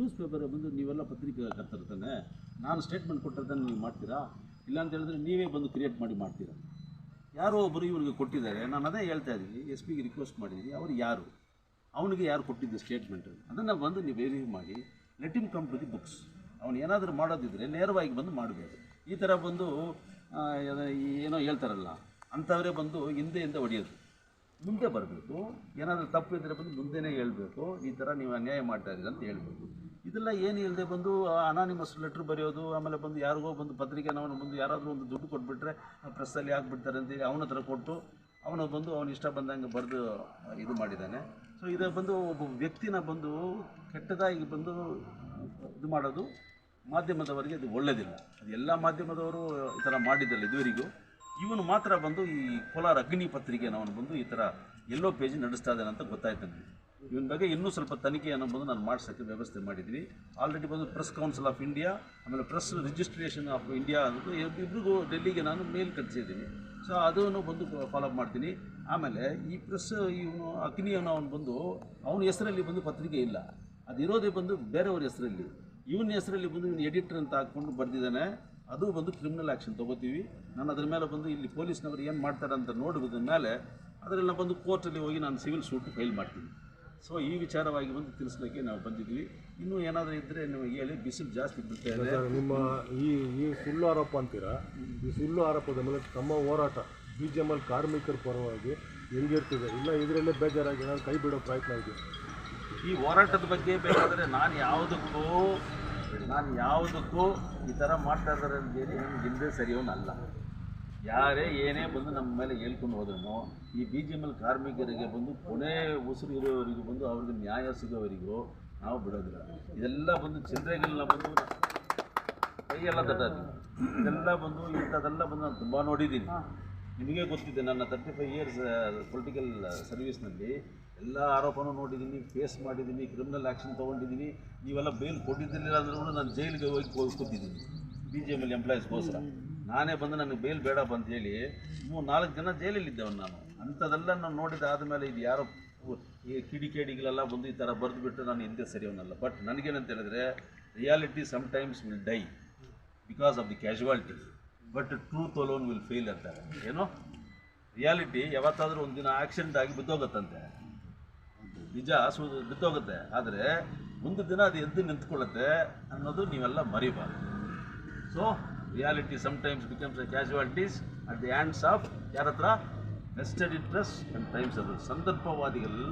News paper ಬಂದು ನೀವೆಲ್ಲ ಪತ್ರಿಕೆ ತಾನೆ? ನಾನು ಸ್ಟೇಟ್ಮೆಂಟ್ ಕೊಟ್ಟಿರ್ತಾನೆ, ನೀವು ಮಾಡ್ತೀರಾ? ಇಲ್ಲ ಅಂತ ಹೇಳಿದ್ರೆ ನೀವೇ ಬಂದು ಕ್ರಿಯೇಟ್ ಮಾಡಿ ಮಾಡ್ತೀರಾ? ಯಾರೋ ಒಬ್ಬರು ಇವರಿಗೆ ಕೊಟ್ಟಿದ್ದಾರೆ. ನಾನು ಅದೇ ಹೇಳ್ತಾ ಇದ್ದೀನಿ. ಎಸ್ ಪಿಗೆ ರಿಕ್ವೆಸ್ಟ್ ಮಾಡಿದ್ದೀನಿ. ಅವ್ರು ಯಾರು? ಅವನಿಗೆ ಯಾರು ಕೊಟ್ಟಿದ್ದು ಸ್ಟೇಟ್ಮೆಂಟ್ ಅದನ್ನು ಬಂದು ನೀವು ವೆರಿಫೈ ಮಾಡಿ. Let him come to the books ಅವನು ಏನಾದರೂ ಮಾಡೋದಿದ್ರೆ ನೇರವಾಗಿ ಬಂದು ಮಾಡಬೇಕು ಈ ಥರ ಬಂದು ಏನೋ ಹೇಳ್ತಾರಲ್ಲ, ಅಂಥವರೇ ಬಂದು ಹಿಂದೆಯಿಂದ ಹೊಡೆಯೋದು ಮುಂದೆ ಬರಬೇಕು. ಏನಾದರೂ ತಪ್ಪು ಇದ್ದರೆ ಬಂದು ಮುಂದೆನೇ ಹೇಳಬೇಕು. ಈ ಥರ ನೀವು ಅನ್ಯಾಯ ಮಾಡ್ತಾ ಇದ್ದೀರಿ ಅಂತ ಹೇಳ್ಬೇಕು. ಇದೆಲ್ಲ ಏನು ಇಲ್ಲದೆ ಬಂದು ಅನಾನಿಮಸ್ ಲೆಟ್ರ್ ಬರೆಯೋದು, ಆಮೇಲೆ ಬಂದು ಯಾರಿಗೋ ಬಂದು ಪತ್ರಿಕೆನವನು ಬಂದು ಯಾರಾದರೂ ಒಂದು ದುಡ್ಡು ಕೊಟ್ಬಿಟ್ರೆ ಪ್ರೆಸ್ಸಲ್ಲಿ ಹಾಕ್ಬಿಡ್ತಾರೆ ಅಂತೇಳಿ ಅವನ ಹತ್ರ ಕೊಟ್ಟು ಅವನು ಬಂದು ಅವನು ಇಷ್ಟ ಬಂದಂಗೆ ಬರೆದು ಇದು ಮಾಡಿದ್ದಾನೆ. ಸೊ ಇದು ಬಂದು ಒಬ್ಬ ವ್ಯಕ್ತಿನ ಬಂದು ಕೆಟ್ಟದಾಗಿ ಬಂದು ಇದು ಮಾಡೋದು ಮಾಧ್ಯಮದವರಿಗೆ ಅದು ಒಳ್ಳೆಯದಿಲ್ಲ ಅದು ಎಲ್ಲ ಮಾಧ್ಯಮದವರು ಈ ಥರ ಮಾಡಿದ್ದಲ್ಲ ಇದುವರೆಗೂ. ಇವನು ಮಾತ್ರ ಬಂದು ಈ ಕೋಲಾರ ಅಗ್ನಿ ಪತ್ರಿಕೆಯನ್ನು ಅವನು ಬಂದು ಈ ಥರ ಎಲ್ಲೋ ಪೇಜ್ ನಡೆಸ್ತಾ ಇದ್ದಾನೆ ಅಂತ ಗೊತ್ತಾಯ್ತು ನನಗೆ. ಇವನ ಬಗ್ಗೆ ಇನ್ನೂ ಸ್ವಲ್ಪ ತನಿಖೆಯನ್ನು ಬಂದು ನಾನು ಮಾಡಿಸೋಕ್ಕೆ ವ್ಯವಸ್ಥೆ ಮಾಡಿದ್ವಿ. ಆಲ್ರೆಡಿ ಬಂದು ಪ್ರೆಸ್ ಕೌನ್ಸಿಲ್ ಆಫ್ ಇಂಡಿಯಾ ಆಮೇಲೆ ಪ್ರೆಸ್ ರಿಜಿಸ್ಟ್ರೇಷನ್ ಆಫ್ ಇಂಡಿಯಾ ಅಂತ ಇಬ್ಬರಿಗೂ ಡೆಲ್ಲಿಗೆ ನಾನು ಮೇಲ್ ಕಳಿಸಿದ್ದೀನಿ. ಸೊ ಅದನ್ನು ಬಂದು ಫಾಲೋಅಪ್ ಮಾಡ್ತೀನಿ. ಆಮೇಲೆ ಈ ಪ್ರೆಸ್ ಇವನು ಅಗ್ನಿಯವನು ಅವನು ಬಂದು ಅವನ ಹೆಸರಲ್ಲಿ ಬಂದು ಪತ್ರಿಕೆ ಇಲ್ಲ. ಅದಿರೋದೇ ಬಂದು ಬೇರೆಯವ್ರ ಹೆಸರಲ್ಲಿ. ಇವನ ಹೆಸರಲ್ಲಿ ಬಂದು ಇವನು ಎಡಿಟರ್ ಅಂತ ಹಾಕ್ಕೊಂಡು ಬರೆದಿದ್ದಾನೆ. ಅದು ಬಂದು ಕ್ರಿಮಿನಲ್ ಆ್ಯಕ್ಷನ್ ತೊಗೋತೀವಿ. ನಾನು ಅದ್ರ ಮೇಲೆ ಬಂದು ಇಲ್ಲಿ ಪೊಲೀಸ್ನವರು ಏನು ಮಾಡ್ತಾರೆ ಅಂತ ನೋಡಿದ ಮೇಲೆ ಅದರೆಲ್ಲ ಬಂದು ಕೋರ್ಟಲ್ಲಿ ಹೋಗಿ ನಾನು ಸಿವಿಲ್ ಸೂಟ್ ಫೈಲ್ ಮಾಡ್ತೀನಿ. ಸೊ ಈ ವಿಚಾರವಾಗಿ ಬಂದು ತಿಳಿಸ್ಲಿಕ್ಕೆ ನಾವು ಬಂದಿದ್ವಿ ಇನ್ನೂ ಏನಾದರೂ ಇದ್ದರೆ ನೀವು ಹೇಳಿ ಬಿಸಿಲು ಜಾಸ್ತಿ ಬಿಡ್ತಾ ಇದೆ. ನಿಮ್ಮ ಈ ಈ ಸುಳ್ಳು ಆರೋಪ ಅಂತೀರಾ? ಈ ಸುಳ್ಳು ಆರೋಪದ ಮೇಲೆ ತಮ್ಮ ಹೋರಾಟ ಬಿ ಜಿ ಎಂ ಎಲ್ ಕಾರ್ಮಿಕರ ಪರವಾಗಿ ಹೆಂಗಿರ್ತದೆ? ಇಲ್ಲ ಇದರಲ್ಲೇ ಬೇಜಾರಾಗಿ ನಾನು ಕೈ ಬಿಡೋ ಪ್ರಯತ್ನ ಇದೆ ಈ ಹೋರಾಟದ ಬಗ್ಗೆ ಬೇಕಾದರೆ ನಾನು ಯಾವುದಕ್ಕೂ ನಾನು ಯಾವುದಕ್ಕೂ ಈ ಥರ ಮಾಡ್ತಾ ಇದ್ದಾರೆ ಅಂತೇಳಿ ನಮ್ಗೆ ಹಿಂದೆ ಸರಿಯೋನಲ್ಲ ಯಾರೇ ಏನೇ ಬಂದು ನಮ್ಮ ಮೇಲೆ ಹೇಳ್ಕೊಂಡು ಹೋದ್ರೂ ಈ ಬಿ ಜಿ ಎಂ ಎಲ್ ಕಾರ್ಮಿಕರಿಗೆ ಬಂದು ಕೊನೆ ಉಸಿರು ಇರೋವರಿಗೂ ಬಂದು ಅವ್ರಿಗೆ ನ್ಯಾಯ ಸಿಗೋವರಿಗೂ ನಾವು ಬಿಡೋದಿಲ್ಲ. ಇದೆಲ್ಲ ಬಂದು ಚಿಲ್ಲರೆಗಳನ್ನ ಬಂದು ಕೈಯೆಲ್ಲ ತಟ್ಟೋದು. ಇದೆಲ್ಲ ಬಂದು ಇಂಥದ್ದೆಲ್ಲ ಬಂದು ನಾನು ತುಂಬ ನೋಡಿದ್ದೀನಿ. ನಿಮಗೆ ಗೊತ್ತಿದೆ, ನನ್ನ ತರ್ಟಿ ಫೈವ್ ಇಯರ್ಸ್ ಪೊಲಿಟಿಕಲ್ ಸರ್ವಿಸ್ನಲ್ಲಿ ಎಲ್ಲ ಆರೋಪನೂ ನೋಡಿದ್ದೀನಿ ಫೇಸ್ ಮಾಡಿದ್ದೀನಿ ಕ್ರಿಮಿನಲ್ ಆ್ಯಕ್ಷನ್ ತೊಗೊಂಡಿದ್ದೀನಿ. ನೀವೆಲ್ಲ ಬೇಲ್ ಕೊಟ್ಟಿದ್ದಿಲ್ಲ ಅಂದ್ರೂ ಕೂಡ ನಾನು ಜೈಲಿಗೆ ಹೋಗಿ ಕೂತಿದ್ದೀನಿ ಬಿ ಜೆ ಎಂ ಎಲ್ ಎಂಪ್ಲಾಯೀಸ್ಗೋಸ್ಕರ ನಾನೇ ಬಂದು ನನಗೆ ಬೇಲ್ ಬೇಡ ಅಂತ ಹೇಳಿ ಮೂರು ನಾಲ್ಕು ಜನ ಜೈಲಲ್ಲಿದ್ದವನು ನಾನು. ಅಂಥದೆಲ್ಲ ನಾನು ನೋಡಿದ ಆದಮೇಲೆ ಇದು ಯಾರೋ ಈ ಕಿಡಿ ಕೇಡಿಗಳೆಲ್ಲ ಬಂದು ಈ ಥರ ಬರೆದುಬಿಟ್ಟು ನಾನು ಹಿಂದೆ ಸರಿಯವನಲ್ಲ ಬಟ್ ನನಗೇನಂತ ಹೇಳಿದ್ರೆ reality sometimes will die because of the casualty but truth alone will fail ಅಂತಾರೆ ಏನು ರಿಯಾಲಿಟಿ ಯಾವತ್ತಾದರೂ ಒಂದು ದಿನ ಆಕ್ಸಿಡೆಂಟ್ ಆಗಿ ಬಿದ್ದೋಗುತ್ತಂತೆ. ನಿಜ ಸು ಬಿದ್ದೋಗುತ್ತೆ. ಆದರೆ ಒಂದು ದಿನ ಅದು ಎದ್ದು ನಿಂತ್ಕೊಳ್ಳುತ್ತೆ ಅನ್ನೋದು ನೀವೆಲ್ಲ ಮರಿಬಾರ್ದು. So reality sometimes becomes a casualties at the hands of ಯಾರ ಹತ್ರ? ವೆಸ್ಟೆಡ್ ಇಂಟ್ರೆಸ್ಟ್ ಆ್ಯಂಡ್ ಟೈಮ್ಸ್ ಅದು. ಸಂದರ್ಭವಾದಿಗಳು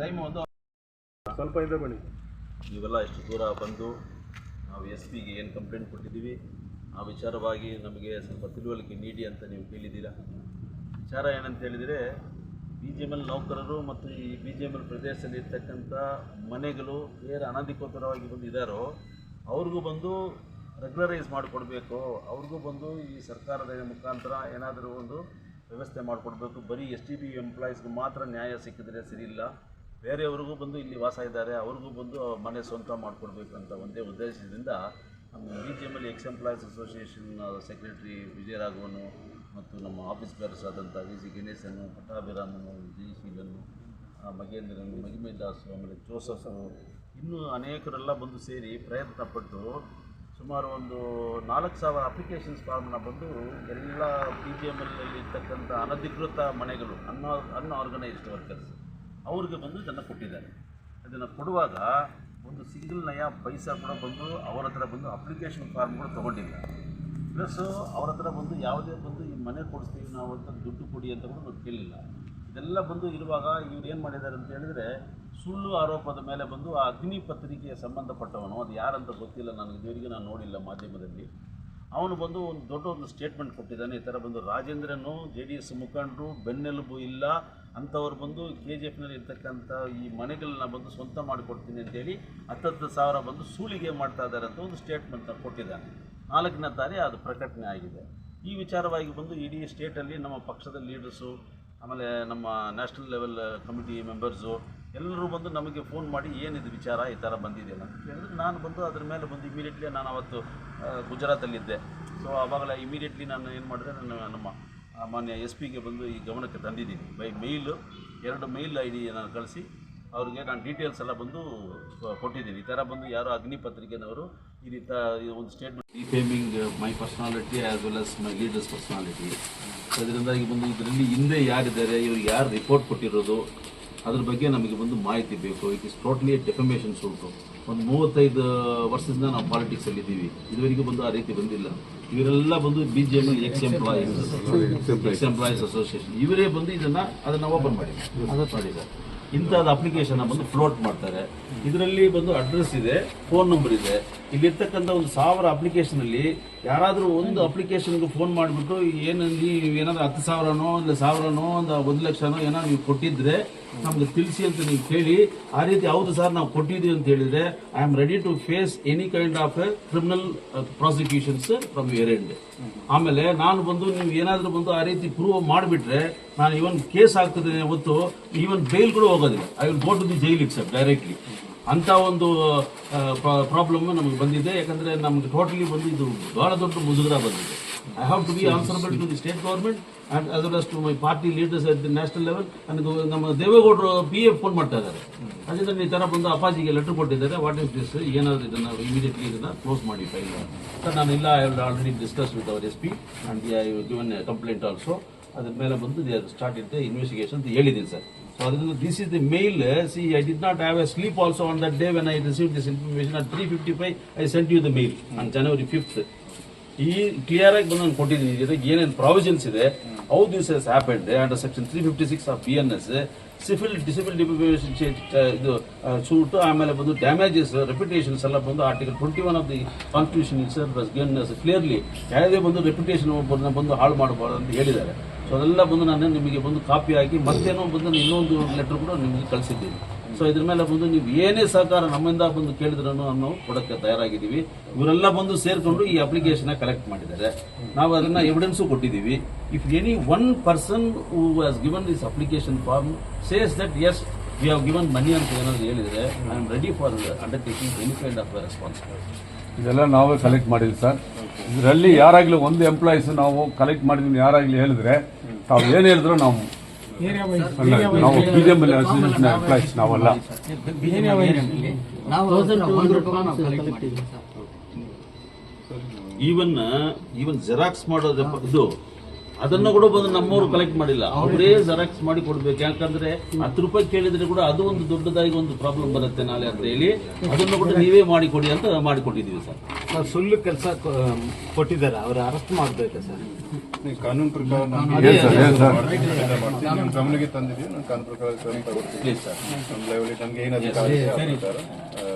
ಟೈಮ್ ಒಂದು ಸ್ವಲ್ಪ ಇದೆ ಬನ್ನಿ. ನೀವೆಲ್ಲ ಎಷ್ಟು ದೂರ ಬಂದು ನಾವು ಎಸ್ ಪಿಗೆ ಏನು ಕಂಪ್ಲೇಂಟ್ ಕೊಟ್ಟಿದ್ದೀವಿ? ಆ ವಿಚಾರವಾಗಿ ನಮಗೆ ಸ್ವಲ್ಪ ತಿಳುವಳಿಕೆ ನೀಡಿ ಅಂತ ನೀವು ಕೇಳಿದ್ದೀರಾ? ವಿಚಾರ ಏನಂತ ಹೇಳಿದರೆ ಬಿ ಜಿ ಎಂ ಎಲ್ ನೌಕರರು ಮತ್ತು ಈ ಬಿ ಜಿ ಎಂ ಎಲ್ ಪ್ರದೇಶದಲ್ಲಿ ಇರ್ತಕ್ಕಂಥ ಮನೆಗಳು ಏರ್ ಅನಧಿಕೃತವಾಗಿ ಬಂದು ಇದ್ದಾರೋ ಅವ್ರಿಗೂ ಬಂದು ರೆಗ್ಯುಲರೈಸ್ ಮಾಡಿಕೊಡ್ಬೇಕು. ಅವ್ರಿಗೂ ಬಂದು ಈ ಸರ್ಕಾರದ ಮುಖಾಂತರ ಏನಾದರೂ ಒಂದು ವ್ಯವಸ್ಥೆ ಮಾಡಿಕೊಡ್ಬೇಕು. ಬರೀ ಎಸ್ ಟಿ ಬಿ ಎಂಪ್ಲಾಯೀಸ್ಗೆ ಮಾತ್ರ ನ್ಯಾಯ ಸಿಕ್ಕಿದ್ರೆ ಸರಿ ಇಲ್ಲ. ಬೇರೆಯವ್ರಿಗೂ ಬಂದು ಇಲ್ಲಿ ವಾಸ ಇದ್ದಾರೆ. ಅವ್ರಿಗೂ ಬಂದು ಮನೆ ಸ್ವಂತ ಮಾಡಿಕೊಡ್ಬೇಕು ಅಂತ ಒಂದೇ ಉದ್ದೇಶದಿಂದ B G M L X employees association secretary Vijayaraghavan ಮತ್ತು ನಮ್ಮ ಆಫೀಸ್ ಬೇರ್ಸ್ ಆದಂಥ ವಿ ಸಿ ಗಣೇಶನು ಪಟ್ಟಾಭಿರಾಮನು ಜಯಶೀಲನು ಮಗೇಂದ್ರನು ಮಹಿಮೇದಾಸು ಆಮೇಲೆ ಜೋಸಫು ಇನ್ನೂ ಅನೇಕರೆಲ್ಲ ಬಂದು ಸೇರಿ ಪ್ರಯತ್ನ ಪಟ್ಟು ಸುಮಾರು ಒಂದು ನಾಲ್ಕು ಸಾವಿರ ಅಪ್ಲಿಕೇಶನ್ಸ್ ಫಾರ್ಮ್ನ ಬಂದು ಎಲ್ಲ ಪಿ ಜಿ ಎಂ ಎಲ್ನಲ್ಲಿ ಇರ್ತಕ್ಕಂಥ ಅನಧಿಕೃತ ಮನೆಗಳು ಅನ್ನ ಅನ್ಆರ್ಗನೈಸ್ಡ್ ವರ್ಕರ್ಸ್ ಅವ್ರಿಗೆ ಬಂದು ಇದನ್ನು ಕೊಟ್ಟಿದ್ದಾರೆ. ಅದನ್ನು ಕೊಡುವಾಗ ಒಂದು ಸಿಂಗಲ್ ನಯ ಪೈಸಾ ಕೂಡ ಬಂದು ಅವರ ಹತ್ರ ಬಂದು ಅಪ್ಲಿಕೇಶನ್ ಫಾರ್ಮ್ ಕೂಡ ತೊಗೊಂಡಿಲ್ಲ ಪ್ಲಸ್ ಅವ್ರ ಹತ್ರ ಬಂದು ಯಾವುದೇ ಬಂದು ಈ ಮನೆ ಕೊಡಿಸ್ತೀವಿ ನಾವು ಅಂತ ದುಡ್ಡು ಕೊಡಿ ಅಂತ ಕೂಡ ನಾವು ಕೇಳಿಲ್ಲ. ಇದೆಲ್ಲ ಬಂದು ಇರುವಾಗ ಇವ್ರು ಏನು ಮಾಡಿದ್ದಾರೆ ಅಂತ ಹೇಳಿದರೆ ಸುಳ್ಳು ಆರೋಪದ ಮೇಲೆ ಬಂದು ಆ ಅಗ್ನಿ ಪತ್ರಿಕೆಗೆ ಸಂಬಂಧಪಟ್ಟವನು, ಅದು ಯಾರಂತ ಗೊತ್ತಿಲ್ಲ ನನಗೆ ಇದುವರೆಗೆ ನಾನು ನೋಡಿಲ್ಲ ಮಾಧ್ಯಮದಲ್ಲಿ. ಅವನು ಬಂದು ಒಂದು ದೊಡ್ಡ ಒಂದು ಸ್ಟೇಟ್ಮೆಂಟ್ ಕೊಟ್ಟಿದ್ದಾನೆ. ಈ ಥರ ಬಂದು ರಾಜೇಂದ್ರನು, ಜೆ ಡಿ ಎಸ್ ಮುಖಂಡರು ಬೆನ್ನೆಲುಬು ಇಲ್ಲ ಅಂಥವ್ರು ಬಂದು ಕೆ ಜಿ ಎಫ್ನಲ್ಲಿ ಇರ್ತಕ್ಕಂಥ ಈ ಮನೆಗಳನ್ನ ಬಂದು ಸ್ವಂತ ಮಾಡಿಕೊಡ್ತೀನಿ ಅಂತೇಳಿ ಹತ್ತತ್ತು ಸಾವಿರ ಬಂದು ಸೂಳಿಗೆ ಮಾಡ್ತಾ ಇದ್ದಾರೆ ಅಂತ ಒಂದು ಸ್ಟೇಟ್ಮೆಂಟ್ನ ಕೊಟ್ಟಿದ್ದಾನೆ ನಾಲ್ಕನೇ ತಾರೀ ಅದು ಪ್ರಕಟಣೆ ಆಗಿದೆ. ಈ ವಿಚಾರವಾಗಿ ಬಂದು ಇಡೀ ಸ್ಟೇಟಲ್ಲಿ ನಮ್ಮ ಪಕ್ಷದ ಲೀಡರ್ಸು ಆಮೇಲೆ ನಮ್ಮ ನ್ಯಾಷನಲ್ ಲೆವೆಲ್ ಕಮಿಟಿ ಮೆಂಬರ್ಸು ಎಲ್ಲರೂ ಬಂದು ನಮಗೆ ಫೋನ್ ಮಾಡಿ ಏನಿದು ವಿಚಾರ ಈ ಥರ ಬಂದಿದೆಯಲ್ಲ ಅಂತ ಕೇಳಿದ್ರೆ ನಾನು ಬಂದು ಅದ್ರ ಮೇಲೆ ಬಂದು ಇಮಿಡಿಯೇಟ್ಲಿ ನಾನು ಅವತ್ತು ಗುಜರಾತಲ್ಲಿದ್ದೆ. ಸೊ ಆವಾಗಲೇ ಇಮಿಡಿಯೇಟ್ಲಿ ನಾನು ಏನು ಮಾಡಿದೆ ನಾನು ನಮ್ಮ ಮಾನ್ಯ ಎಸ್ ಪಿಗೆ ಬಂದು ಈ ಗಮನಕ್ಕೆ ತಂದಿದ್ದೀನಿ. ಬೈ ಮೇಯ್ಲು ಎರಡು ಮೇಲ್ ಐ ಡಿ ನಾನು ಕಳಿಸಿ ಅವ್ರಿಗೆ ನಾನು ಡೀಟೇಲ್ಸ್ ಎಲ್ಲ ಬಂದು ಕೊಟ್ಟಿದ್ದೀನಿ. ಈ ಥರ ಬಂದು ಯಾರೋ ಅಗ್ನಿ ಪತ್ರಿಕೆನವರು ಈ ರೀತಿ ಒಂದು statement defaming my personality as well as my leaders personality ಅದರಿಂದಾಗಿ ಬಂದು ಇದರಲ್ಲಿ ಹಿಂದೆ ಯಾರಿದ್ದಾರೆ ಇವ್ರಿಗೆ ಯಾರು ರಿಪೋರ್ಟ್ ಕೊಟ್ಟಿರೋದು, ಅದ್ರ ಬಗ್ಗೆ ನಮಗೆ ಬಂದು ಮಾಹಿತಿ ಬೇಕು. ಇಟ್ ಇಸ್ ಟೋಟ್ಲಿ ಡೆಫಮೇಷನ್ಸ್ ಉಂಟು ಒಂದು ಮೂವತ್ತೈದು ವರ್ಷದಿಂದ ನಾವು ಪಾಲಿಟಿಕ್ಸಲ್ಲಿದ್ದೀವಿ ಇದುವರೆಗೂ ಬಂದು ಆ ರೀತಿ ಬಂದಿಲ್ಲ. ಇವರೆಲ್ಲ ಬಂದು B J M X employees X employees association ಇವರೇ ಬಂದು ಇದನ್ನ ಅದನ್ನ ಓಪನ್ ಮಾಡಿ. ಮಾಡಿದ್ದಾರೆ. ಇಂಥದ್ದು ಅಪ್ಲಿಕೇಶನ್ ಬಂದು ಫ್ಲೋಟ್ ಮಾಡ್ತಾರೆ. ಇದರಲ್ಲಿ ಬಂದು ಅಡ್ರೆಸ್ ಇದೆ ಫೋನ್ ನಂಬರ್ ಇದೆ. ಇಲ್ಲಿರ್ತಕ್ಕಂಥ ಒಂದು ಸಾವಿರ ಅಪ್ಲಿಕೇಶನಲ್ಲಿ ಯಾರಾದರೂ ಒಂದು ಅಪ್ಲಿಕೇಶನ್ಗೆ ಫೋನ್ ಮಾಡಿಬಿಟ್ಟು, ಏನು ನೀವು ಏನಾದ್ರು ಹತ್ತು ಸಾವಿರನೋ ಒಂದು ಸಾವಿರನೋ ಒಂದು ಒಂದು ಲಕ್ಷನೋ ಏನೋ ನೀವು ಕೊಟ್ಟಿದ್ರೆ ನಮ್ಗೆ ತಿಳಿಸಿ ಅಂತ ನೀವು ಕೇಳಿ, ಆ ರೀತಿ ಹೌದು ಸರ್ ನಾವು ಕೊಟ್ಟಿದ್ದೀವಿ ಅಂತ ಹೇಳಿದ್ರೆ I am ready to face any kind of criminal prosecutions from your end ಆಮೇಲೆ ನಾನು ಬಂದು ನೀವು ಏನಾದರೂ ಬಂದು ಆ ರೀತಿ ಪ್ರೂವ್ ಮಾಡಿಬಿಟ್ರೆ, ನಾನು ಇವನ್ ಕೇಸ್ ಆಗ್ತದೆ ಹೊತ್ತು ಈವನ್ ಬೇಲ್ ಕೂಡ ಹೋಗೋದಿಲ್ಲ. I will go to the jail it sir directly ಅಂತ ಒಂದು ಪ್ರಾಬ್ಲಮ್ ನಮಗೆ ಬಂದಿದೆ. ಯಾಕಂದ್ರೆ ನಮಗೆ ಟೋಟಲಿ ಬಂದು ಇದು ಬಹಳ ದೊಡ್ಡ ಮುಜುಗರ ಬಂದಿದೆ. I have to be answerable to the state government and as well to my party leaders at the national level ನನಗೆ ನಮ್ಮ ದೇವೇಗೌಡರು ಪಿ ಎಫ್ ಫೋನ್ ಮಾಡ್ತಾ ಇದ್ದಾರೆ. ಅದರಿಂದ ಈ ಥರ ಬಂದು ಅಪಾಜಿಗೆ ಲೆಟರ್ ಕೊಟ್ಟಿದ್ದಾರೆ. ವಾಟ್ ಇಸ್ ದಿಸ್ ಏನಾದರೂ ಇದನ್ನು ಇಮಿಡಿಯೇಟ್ಲಿ ಇದನ್ನು ಕ್ಲೋಸ್ ಮಾಡಿ ಫೈಲ್ ಸರ್ ನಾನು ಇಲ್ಲ I will already discuss with our S P and I given complaint also ಅದ್ರ ಮೇಲೆ ಬಂದು ದೇ ಸ್ಟಾರ್ಟ್ ಇದ್ದೆ ಇನ್ವೆಸ್ಟಿಗೇಷನ್ ಅಂತ ಹೇಳಿದ್ದೀನಿ sir is the mail see I did not have a sleep also on that day when I receive this information at three fifty five I sent you the mail on January fifth ಈ clear ಆಗಿ ಬಂದು ನಾನು ಕೊಟ್ಟಿದ್ದೀನಿ. ಇದಕ್ಕೆ ಏನೇನು provisions ಇದೆ how this has happened under section three fifty six of B N S civil decibel ಇದು suit ಆಮೇಲೆ ಬಂದು ಡ್ಯಾಮೇಜಸ್ ರೆಪ್ಯುಟೇಷನ್ಸ್ ಎಲ್ಲ ಬಂದು article twenty one of the constitution it sir was given clearly ಯಾವುದೇ ಬಂದು ರೆಪ್ಯುಟೇಷನ್ ಒಬ್ಬರನ್ನ ಬಂದು ಹಾಳು ಮಾಡಬಾರ್ದು ಅಂತ ಹೇಳಿದ್ದಾರೆ. ಸೊ ಅದೆಲ್ಲ ಬಂದು ನಾನು ನಿಮಗೆ ಬಂದು ಕಾಪಿ ಹಾಕಿ ಮತ್ತೇನೋ ಬಂದು ಇನ್ನೊಂದು ಲೆಟರ್ ಕೂಡ ನಿಮಗೆ ಕಳಿಸಿದ್ದೀನಿ. ಸೊ ಇದ್ರ ಮೇಲೆ ಬಂದು ನೀವು ಏನೇ ಸಹಕಾರ ನಮ್ಮಿಂದ ಬಂದು ಕೇಳಿದ್ರೂ ನಾವು ಕೊಡಕ್ಕೆ ತಯಾರಾಗಿದ್ದೀವಿ. ಇವರೆಲ್ಲ ಬಂದು ಸೇರಿಕೊಂಡು ಈ ಅಪ್ಲಿಕೇಶನ್ ಕಲೆಕ್ಟ್ ಮಾಡಿದ್ದಾರೆ. ನಾವು ಅದನ್ನ ಎವಿಡೆನ್ಸು ಕೊಟ್ಟಿದ್ದೀವಿ. If any one person who has given this application form says that S we have given money ಅಂತ ಏನಾದರೂ ಹೇಳಿದರೆ I am ready for undertaking any kind of responsibility ಇದೆಲ್ಲ ನಾವೇ ಕಲೆಕ್ಟ್ ಮಾಡಿದ್ವಿ ಸರ್ ಇದರಲ್ಲಿ ಯಾರಾಗ್ಲೂ ಒಂದು ಎಂಪ್ಲಾಯೀಸ್ ನಾವು ಕಲೆಕ್ಟ್ ಮಾಡಿದ್ವಿ ಯಾರಾಗ್ಲಿ ಹೇಳಿದ್ರೆ ತಾವು ಏನು ಹೇಳಿದ್ರು ನಾವು ನಾವು ಬಿಜೆಪಿ ಅಸೋಸಿಯೇಷನ್ ಎಂಪ್ಲಾಯೀಸ್ ನಾವಲ್ಲ. ನಾವು ಒಂದು ರೂಪಾಯಿ ನಾವು ಕಲೆಕ್ಟ್ ಮಾಡಿದ್ವಿ. ಸರ್ ಈವನ್ ಈವನ್ ಜೆರಾಕ್ಸ್ ಮಾಡೋದು ಇದು ಅದನ್ನ ಕೂಡ ಬಂದು ನಮ್ಮವರು ಕಲೆಕ್ಟ್ ಮಾಡಿಲ್ಲ. ಅವರೇ ಜೆರಾಕ್ಸ್ ಮಾಡಿ ಕೊಡ್ಬೇಕು. ಯಾಕಂದ್ರೆ ಹತ್ತು ರೂಪಾಯಿ ಕೇಳಿದ್ರೆ ಕೂಡ ಅದು ಒಂದು ದೊಡ್ಡದಾಗಿ ಒಂದು ಪ್ರಾಬ್ಲಮ್ ಬರುತ್ತೆ ನಾಳೆ ಅಂತ ಹೇಳಿ ಅದನ್ನು ಕೂಡ ನೀವೇ ಮಾಡಿಕೊಡಿ ಅಂತ ಮಾಡಿಕೊಟ್ಟಿದ್ದೀವಿ ಸರ್. ಸುಳ್ಳು ಕೆಲಸ ಕೊಟ್ಟಿದ್ದಾರೆ. ಅವ್ರ ಅರೆಸ್ಟ್ ಮಾಡಬೇಕು ಸರ್. ಕಾನೂನು ಪ್ರಕಾರ ನಮ್ಗೆ ಸರ್ ಏನ್ ಸರ್ ಮಾಡ್ತೀನಿ ನಿಮ್ಮ ಗಮನಕ್ಕೆ ತಂದಿದ್ದೀವಿ. ನಾನು ಕಾನೂನು ಪ್ರಕಾರ ಕ್ರಮ ತಗೊಳ್ತೀನಿ ಪ್ಲೀಸ್ ಸರ್ ನಮ್ಮ ಲೆವೆಲಿಗೆ ನಮ್ಗೆ ಏನು ಅಧಿಕಾರ ಇದೆ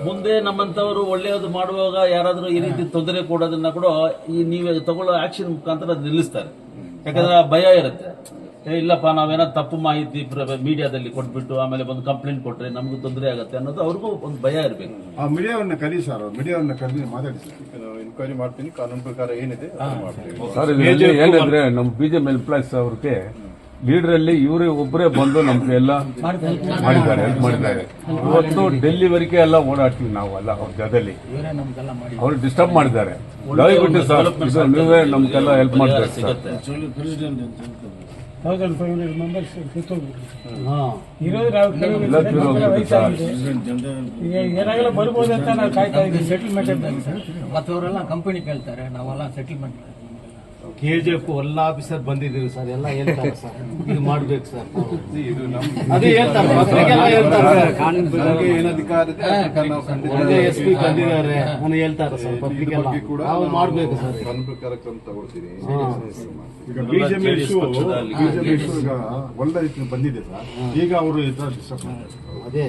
ಮುಂದೆ ನಮ್ಮಂತವರು ಒಳ್ಳೆಯದು ಮಾಡುವಾಗ ಯಾರಾದರೂ ಈ ರೀತಿ ತೊಂದರೆ ಕೊಡೋದನ್ನ ಕೂಡ ಈ ನೀವೇ ತಗೊಳ್ಳೋ ಆಕ್ಷನ್ ಮುಖಾಂತರ ನಿಲ್ಲಿಸ್ತಾರೆ. ಯಾಕಂದ್ರೆ ಆ ಭಯ ಇರುತ್ತೆ. ಏ ಇಲ್ಲಪ್ಪ ನಾವೇನೋ ತಪ್ಪು ಮಾಹಿತಿ ಮೀಡಿಯಾದಲ್ಲಿ ಕೊಟ್ಬಿಟ್ಟು ಆಮೇಲೆ ಒಂದು ಕಂಪ್ಲೇಂಟ್ ಕೊಟ್ರೆ ನಮಗೂ ತೊಂದರೆ ಆಗುತ್ತೆ ಅನ್ನೋದು ಅವ್ರಿಗೂ ಒಂದು ಭಯ ಇರಬೇಕು. ಆ ಮೀಡಿಯಾವನ್ನ ಕಲಿ ಸರ್ ಮೀಡಿಯಾವನ್ನ ಕಲಿ ಮಾತಾಡಿ ಸರ್. ಎನ್ಕ್ವೈರಿ ಮಾಡ್ತೀನಿ ಕಾನೂನು ಪ್ರಕಾರ ಏನಿದೆ ಇದರಲ್ಲಿ ಏನಂದ್ರೆ ನಮ್ಮ ಬಿಜೆಪಿ ಎಂಪ್ಲಾಯ್ಸ್ ಅವ್ರಿಗೆ ಲೀಡರ್ ಅಲ್ಲಿ ಇವರೇ ಒಬ್ಬರೇ ಬಂದು ನಮ್ಗೆ ಎಲ್ಲ ಮಾಡಿದ್ದಾರೆ ಹೆಲ್ಪ್ ಮಾಡಿದ್ದಾರೆ. ಇವತ್ತು ಡೆಲ್ಲಿವರೆಗೆ ಎಲ್ಲ ಓಡಾಡ್ತೀವಿ ನಾವು ಎಲ್ಲ ಅವ್ರ ಜೊತೆಲಿ. ಇವರೇ ನಮ್ಗೆಲ್ಲ ಮಾಡಿ ಅವ್ರು ಡಿಸ್ಟರ್ಬ್ ಮಾಡಿದ್ದಾರೆ. ದಯವಿಟ್ಟು ಸರ್ ಇದು ನೀವೇ ನಮ್ಗೆಲ್ಲ ಹೆಲ್ಪ್ ಮಾಡ್ತಾರೆ ಸರ್. ಏನಾಗಲ್ಲ ಬರ್ಬೋದು ಅಂತ ನಾವು ಕಾಯ್ತಾ ಇದ್ದೀವಿ ಸೆಟಲ್ಮೆಂಟ್ ಮತ್ತವರೆಲ್ಲ ಕಂಪನಿ ಕೇಳ್ತಾರೆ ನಾವೆಲ್ಲ ಸೆಟಲ್ಮೆಂಟ್ ಕೆ ಜಿ ಎಫ್ ಎಲ್ಲ ಆಫೀಸರ್ ಬಂದಿದ್ದೀವಿ ಸರ್ ಎಲ್ಲ ಹೇಳ್ತಾರೆ ಸರ್. ಇದು ಮಾಡ್ಬೇಕು ಸರ್. ಇದು ನಮ್ಮ ಅದೇ ಹೇಳ್ತಾರೆ ಪತ್ರಿಕೆಲ್ಲ ಹೇಳ್ತಾರೆ ಕಾನೂನು ನಮ್ಗೆ ಏನು ಅಧಿಕಾರ ಇದೆ ಆ ನಾವು ಖಂಡಿತ ಅದೇ ಎಸ್ ಪಿ ಬಂದಿದ್ದಾರೆ ನಾನು ಹೇಳ್ತಾರೆ ಸರ್ ಪಬ್ಲಿಕ್ ಎಲ್ಲ. ಬಗ್ಗೆ ಕೂಡ ನಾವು ಮಾಡ್ಬೇಕು ಸರ್. ಪ್ರಕಾರ ಕ್ರಮ ತಗೊಳ್ತೀನಿ ಈಗ ಬಿಜೆಪಿ JDS ಇಶ್ಯೂ ಪಕ್ಷದಲ್ಲಿ ಬಿಜೆಪಿ ಇಶ್ಯೂ ಈಗ ಒಳ್ಳೆ ರೀತಿ ಬಂದಿದೆ ಸರ್. ಈಗ ಅವರು ಇದರ ಥರ ಡಿಸ್ಟರ್ಬ್ ಮಾಡ್ತಾರೆ. ಅದೇ.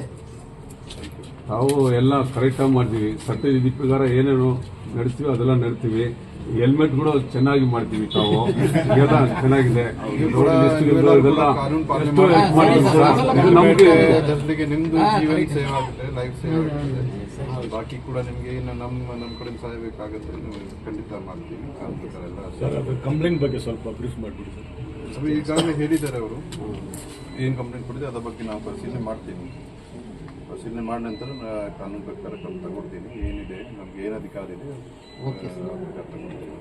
ನಾವು ಎಲ್ಲ ಕರೆಕ್ಟಾಗಿ ಮಾಡ್ತೀವಿ. ಸತ್ಯ ಪ್ರಕಾರ ಏನೇನು ನಡೆಸ್ತೀವಿ ಅದೆಲ್ಲ ನಡ್ತೀವಿ ಹೆಲ್ಮೆಟ್ ಕೂಡ ಚೆನ್ನಾಗಿ ಮಾಡ್ತೀವಿ ತಾವು. ಇದೆಲ್ಲ. ಚೆನ್ನಾಗಿದೆ ಜನರಿಗೆ ನಿಮ್ದು ಜೀವನ ಸೇವ್ ಆಗುತ್ತೆ ಲೈಫ್ ಸೇವ್ ಆಗುತ್ತೆ. ಬಾಕಿ ಕೂಡ ನಿಮ್ಗೆ ಏನು ನಮ್ಮ ನಮ್ಮ ಕಡೆ ಸಹಾಯ ಬೇಕಾಗುತ್ತೆ ನೀವು ಖಂಡಿತ ಮಾಡ್ತೀವಿ. ಕಂಪ್ಲೇಂಟ್ ಬಗ್ಗೆ ಸ್ವಲ್ಪ ಬ್ರೀಫ್ ಮಾಡಿಬಿಡಿ ಸರ್. ಈಗಾಗಲೇ ಹೇಳಿದ್ದಾರೆ ಅವರು. ಏನು ಕಂಪ್ಲೇಂಟ್ ಕೊಡಿದೆ ಅದ್ರ ಬಗ್ಗೆ ನಾವು ಪರಿಶೀಲನೆ ಮಾಡ್ತೀವಿ. ಪರಿಶೀಲನೆ ಮಾಡಿ ನಂತರ ಕಾನೂನು ಪ್ರಕಾರ ಕ್ರಮ ತಗೊಳ್ತೀನಿ ಏನಿದೆ ನಮ್ಗೆ ಏನು ಅಧಿಕಾರ ಇದೆ ಓಕೆ ಸರ್ ತಗೊಳ್ತೀನಿ